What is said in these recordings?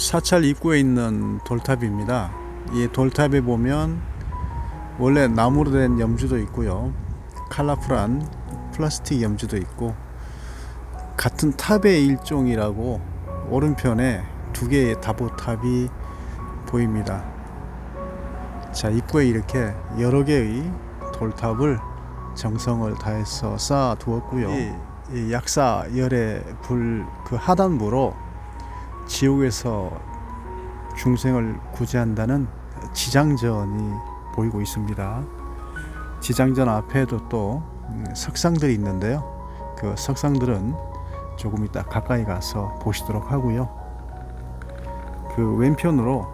사찰 입구에 있는 돌탑입니다. 이 돌탑에 보면 원래 나무로 된 염주도 있고요. 컬러풀한 플라스틱 염주도 있고 같은 탑의 일종이라고 오른편에 두 개의 다보탑이 보입니다. 자, 입구에 이렇게 여러 개의 돌탑을 정성을 다해서 쌓아 두었고요. 이, 이 약사 열의 불 그 하단부로 지옥에서 중생을 구제한다는 지장전이 보이고 있습니다. 지장전 앞에도 또 음, 석상들이 있는데요. 그 석상들은 조금 이따 가까이 가서 보시도록 하고요. 그 왼편으로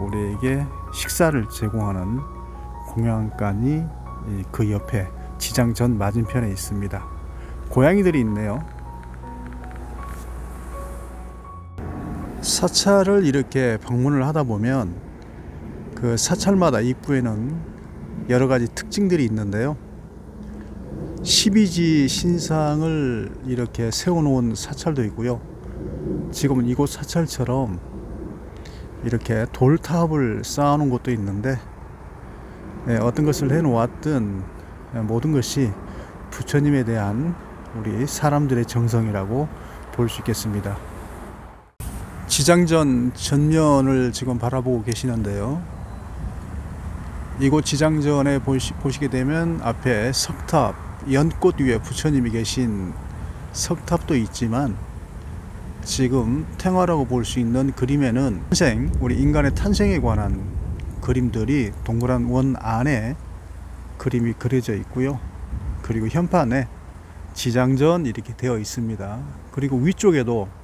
우리에게 식사를 제공하는 공양간이 이그 옆에 지장전 맞은편에 있습니다. 고양이들이 있네요. 사찰을 이렇게 방문을 하다 보면 그 사찰마다 입구에는 여러 가지 특징들이 있는데요. 12지 신상을 이렇게 세워놓은 사찰도 있고요. 지금은 이곳 사찰처럼 이렇게 돌탑을 쌓아놓은 곳도 있는데 예, 어떤 것을 해놓았든 예, 모든 것이 부처님에 대한 우리 사람들의 정성이라고 볼 수 있겠습니다. 지장전 전면을 지금 바라보고 계시는데요. 이곳 지장전에 보시, 보시게 되면 앞에 석탑, 연꽃 위에 부처님이 계신 석탑도 있지만 지금 탱화라고 볼 수 있는 그림에는 탄생, 우리 인간의 탄생에 관한 그림들이 동그란 원 안에 그림이 그려져 있고요. 그리고 현판에 지장전 이렇게 되어 있습니다. 그리고 위쪽에도 어,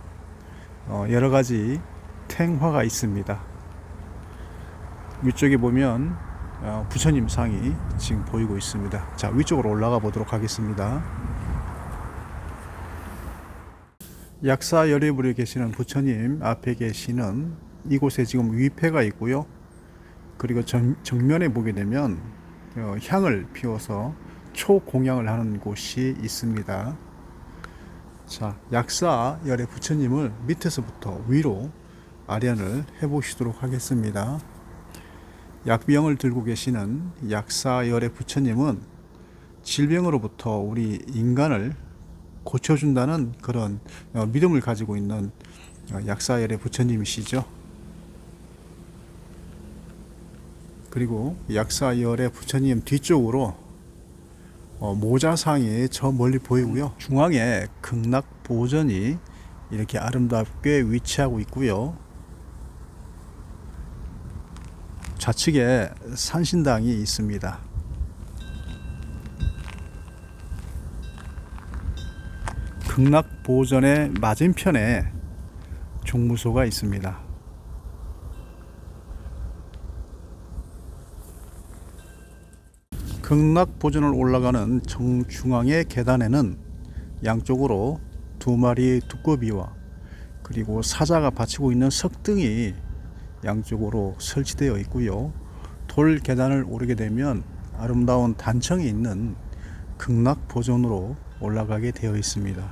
여러 가지 탱화가 있습니다. 위쪽에 보면 어, 부처님 상이 지금 보이고 있습니다. 자, 위쪽으로 올라가 보도록 하겠습니다. 약사 열애불에 계시는 부처님 앞에 계시는 이곳에 지금 위패가 있고요. 그리고 정, 정면에 보게 되면 어, 향을 피워서 초공양을 하는 곳이 있습니다. 자, 약사 열의 부처님을 밑에서부터 위로 아련을 해보시도록 하겠습니다. 약병을 들고 계시는 약사 열의 부처님은 질병으로부터 우리 인간을 고쳐준다는 그런 어, 믿음을 가지고 있는 어, 약사 열의 부처님이시죠. 그리고 약사 열의 부처님 뒤쪽으로 어, 모자상이 저 멀리 보이고요. 중앙에 극락 보전이 이렇게 아름답게 위치하고 있고요. 좌측에 산신당이 있습니다. 극락 보전의 맞은편에 종무소가 있습니다. 극락 보전을 올라가는 정중앙의 계단에는 양쪽으로 두 마리의 두꺼비와 그리고 사자가 받치고 있는 석등이 양쪽으로 설치되어 있고요. 돌 계단을 오르게 되면 아름다운 단청이 있는 극락 보전으로 올라가게 되어 있습니다.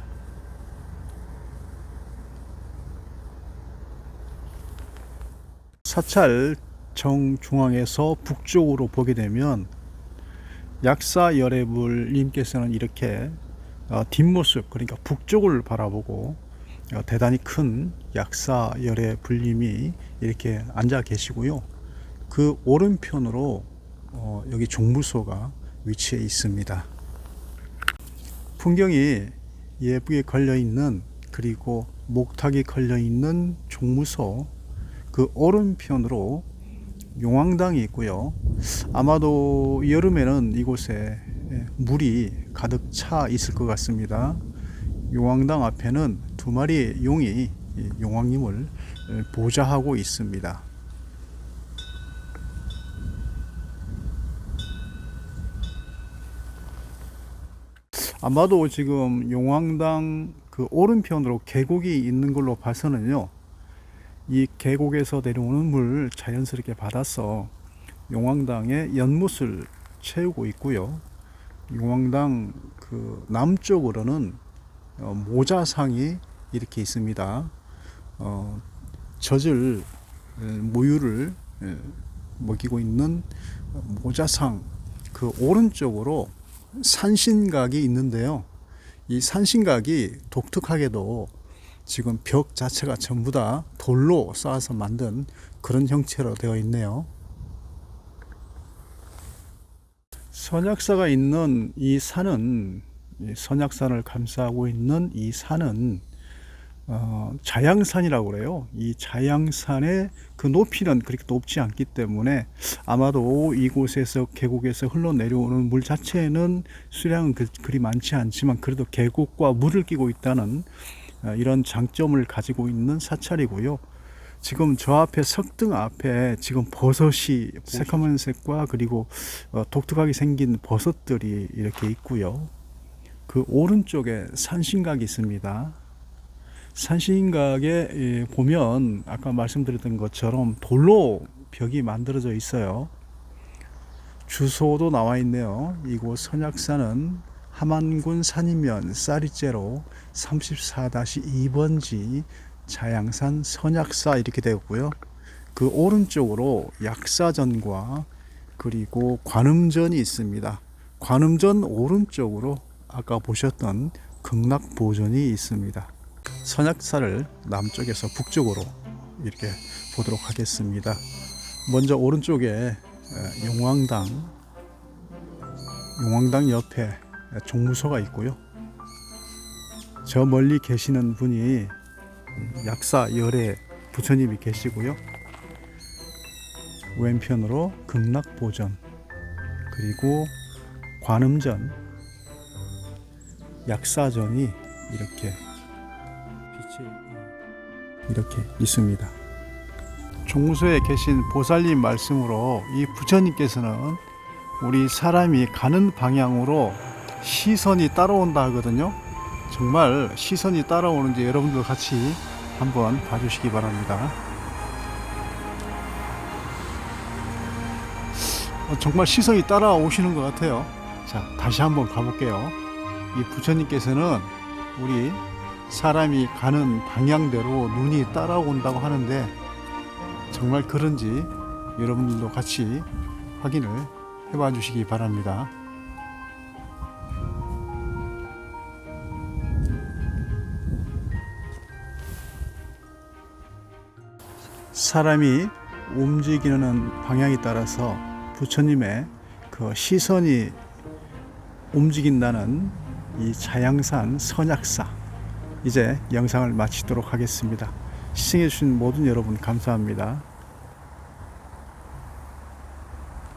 사찰 정중앙에서 북쪽으로 보게 되면 약사 열애불님께서는 이렇게 어, 뒷모습 그러니까 북쪽을 바라보고 어, 대단히 큰 약사 열애불님이 이렇게 앉아 계시고요. 그 오른편으로 어, 여기 종무소가 위치해 있습니다. 풍경이 예쁘게 걸려 있는 그리고 목탁이 걸려 있는 종무소 그 오른편으로 용왕당이 있고요. 아마도 여름에는 이곳에 예, 물이 가득 차 있을 것 같습니다. 용왕당 앞에는 두 마리의 용이 이 용왕님을 예, 보좌하고 있습니다. 아마도 지금 용왕당 그 오른편으로 계곡이 있는 걸로 봐서는요. 이 계곡에서 내려오는 물 자연스럽게 받아서 용왕당의 연못을 채우고 있고요. 용왕당 그 남쪽으로는 어, 모자상이 이렇게 있습니다. 어, 젖을 에, 모유를 에, 먹이고 있는 모자상 그 오른쪽으로 산신각이 있는데요. 이 산신각이 독특하게도 지금 벽 자체가 전부 다 돌로 쌓아서 만든 그런 형태로 되어 있네요. 선약사가 있는 이 산은 이 선약산을 감싸고 있는 이 산은 어, 자양산이라고 그래요. 이 자양산의 그 높이는 그렇게 높지 않기 때문에 아마도 이곳에서 계곡에서 흘러내려오는 물 자체는 수량은 그, 그리 많지 않지만 그래도 계곡과 물을 끼고 있다는 어, 이런 장점을 가지고 있는 사찰이고요. 지금 저 앞에 석등 앞에 지금 버섯이 새카만 색과 그리고 어, 독특하게 생긴 버섯들이 이렇게 있고요. 그 오른쪽에 산신각이 있습니다. 산신각에 예, 보면 아까 말씀드렸던 것처럼 돌로 벽이 만들어져 있어요. 주소도 나와 있네요. 이곳 선약산은 함안군 산이면 쌀이째로 34-2번지 자양산 선약사 이렇게 되었고요. 그 오른쪽으로 약사전과 그리고 관음전이 있습니다. 관음전 오른쪽으로 아까 보셨던 극락보전이 있습니다. 선약사를 남쪽에서 북쪽으로 이렇게 보도록 하겠습니다. 먼저 오른쪽에 에, 용왕당, 용왕당 옆에 종무소가 있고요. 저 멀리 계시는 분이 약사 열애 부처님이 계시고요. 왼편으로 극락보전 그리고 관음전 약사전이 이렇게 빛이 이렇게 있습니다. 종무소에 계신 보살님 말씀으로 이 부처님께서는 우리 사람이 가는 방향으로 시선이 따라온다 하거든요. 정말 시선이 따라오는지 여러분들 같이 한번 봐주시기 바랍니다. 어, 정말 시선이 따라오시는 것 같아요. 자, 다시 한번 가볼게요. 이 부처님께서는 우리 사람이 가는 방향대로 눈이 따라온다고 하는데 정말 그런지 여러분들도 같이 확인을 해봐 주시기 바랍니다. 사람이 움직이는 방향에 따라서 부처님의 그 시선이 움직인다는 이 자양산 선약사 이제 영상을 마치도록 하겠습니다. 시청해 주신 모든 여러분 감사합니다.